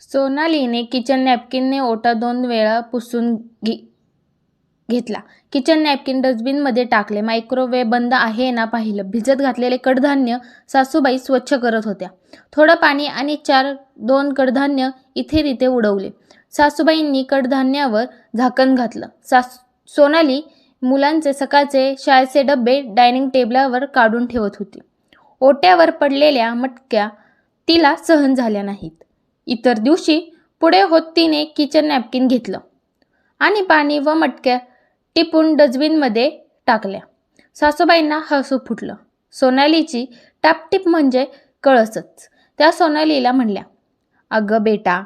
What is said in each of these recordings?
सोनालीने kitchen नॅपकिनने ओटा दोन वेळा पुसून घे घेतला. किचन नॅपकिन डस्टबिनमध्ये टाकले. मायक्रोवेव्ह बंद आहे ना पाहिलं? भिजत घातलेले कडधान्य सासूबाई स्वच्छ करत होत्या. थोडं पाणी आणि चार दोन कडधान्य इथे तिथे उडवले. सासूबाईंनी कडधान्यावर झाकण घातलं. सास सोनाली मुलांचे सकाळचे शाळेचे डबे डायनिंग टेबलावर काढून ठेवत होती. ओट्यावर पडलेल्या मटक्या तिला सहन झाल्या नाहीत. इतर दिवशी पुढे होत तिने किचन नॅपकिन घेतलं. आणि पाणी व मटक्या टिपून डस्टबिनमध्ये टाकल्या. सासूबाईंना हसू फुटलं. सोनालीची टापटीप म्हणजे कळसच. त्या सोनालीला म्हणल्या अगं बेटा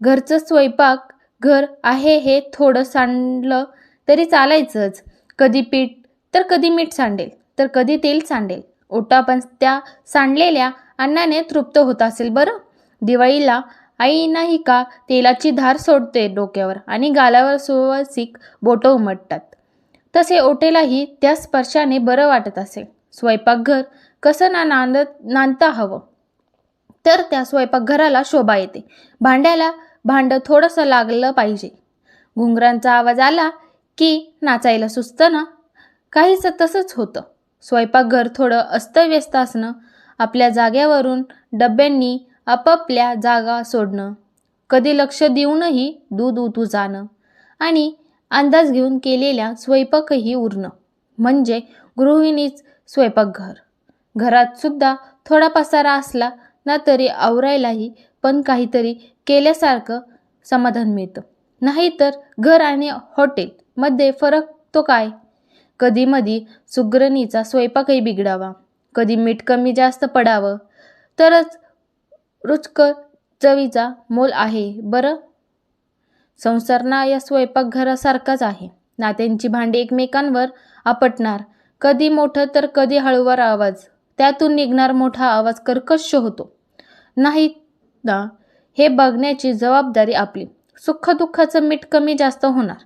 घरचं स्वयंपाक घर आहे हे थोडं सांडलं तरी चालायचंच. कधी पीठ तर कधी मीठ सांडेल तर कधी तेल सांडेल. ओटा पण त्या सांडलेल्या अन्नाने तृप्त होत असेल बरं? दिवाळीला आई नाही का तेलाची धार सोडते डोक्यावर आणि गालावर सुवासिक बोटं उमटतात. तसे ओटेलाही त्या स्पर्शाने बरं वाटत असेल. स्वयंपाकघर कसं ना नांदत नांदता हवं. तर त्या स्वयंपाकघराला शोभा येते. भांड्याला भांडं थोडंसं लागलं पाहिजे. घुंगरांचा आवाज आला की नाचायला सुचतं ना? काहीच तसंच होतं. स्वयंपाकघर थोडं अस्तव्यस्त असणं आपल्या जाग्यावरून डब्यांनी आपापल्या जागा सोडणं. कधी लक्ष देऊनही दूध उतू जाणं आणि अंदाज घेऊन केलेल्या स्वयंपाकही उरणं. म्हणजे गृहिणीच स्वयंपाकघर. घरात सुद्धा थोडा पसारा असला ना तरी आवरायलाही पण काहीतरी केल्यासारखं समाधान मिळतं. नाहीतर घर आणि हॉटेलमध्ये फरक तो काय? कधी मधी सुगरणीचा स्वयंपाकही बिघडावा. कधी मीठ कमी जास्त पडावं. तरच रुचकर चवीचा मोल आहे बरं? संसार ना या स्वयंपाकघरासारखाच आहे. नात्यांची भांडी एकमेकांवर आपटणार. कधी मोठं तर कधी हळूवार आवाज. त्यातून निघणार मोठा आवाज कर्कश होतो. नाही ना हे बघण्याची जबाबदारी आपली. सुखदुःखाचं मीठ कमी जास्त होणार.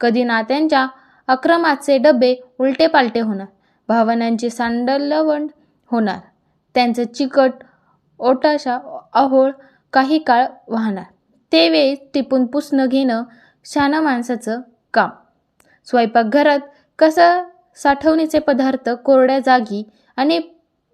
कधी नात्यांच्या अक्रमाचे डबे उलटे पालटे होणार. भावनांची सांडलवण होणार. त्यांचं चिकट ओटाशा अहोळ काही काळ वाहणार. ते वेळी टिपून पुसणं घेणं शहाणा माणसाचं काम. स्वयंपाकघरात कसं साठवणीचे पदार्थ कोरड्या जागी आणि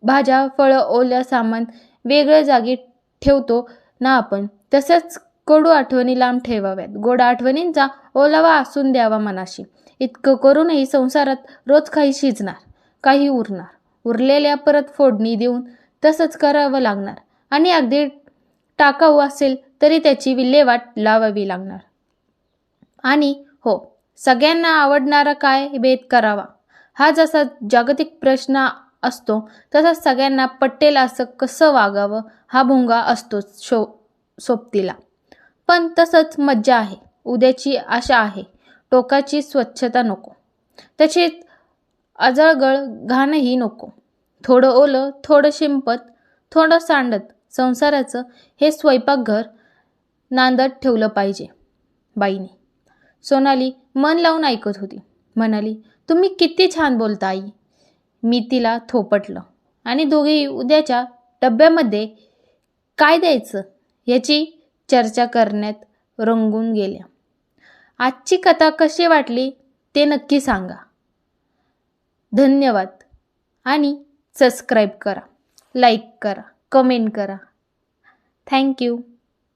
भाज्या फळं ओलं सामान वेगळ्या जागी ठेवतो ना आपण तसंच कडू आठवणी लांब ठेवाव्यात. गोड आठवणींचा ओलावा असून द्यावा मनाशी. इतकं करूनही संसारात रोज काही शिजणार काही उरणार. उरलेल्या परत फोडणी देऊन तसंच करावं लागणार. आणि अगदी टाकाऊ असेल तरी त्याची विल्हेवाट लावावी लागणार. आणि हो सगळ्यांना आवडणारा काय भेद करावा? हा जसा जागतिक प्रश्न असतो तसा सगळ्यांना पटेल असं कसं वागावं? हा भुंगा असतोच शो सोबतीला. पण तसंच मज्जा आहे. उद्याची आशा आहे. टोकाची स्वच्छता नको. तसेच अजळगळ घाणही नको. थोडं ओलं थोडं शिंपत थोडं सांडत संसाराचं हे स्वयंपाकघर नांदत ठेवलं पाहिजे. बाईने सोनाली मन लावून ऐकत होती. म्हणाली तुम्ही किती छान बोलता आई. मी तिला थोपटलं. आणि दोघेही उद्याच्या डब्यामध्ये काय द्यायचं याची चर्चा करण्यात रंगून गेल्या. आजची कथा कशी वाटली ते नक्की सांगा. धन्यवाद आणि सबस्क्राईब करा लाईक करा कमेंट करा. Thank you.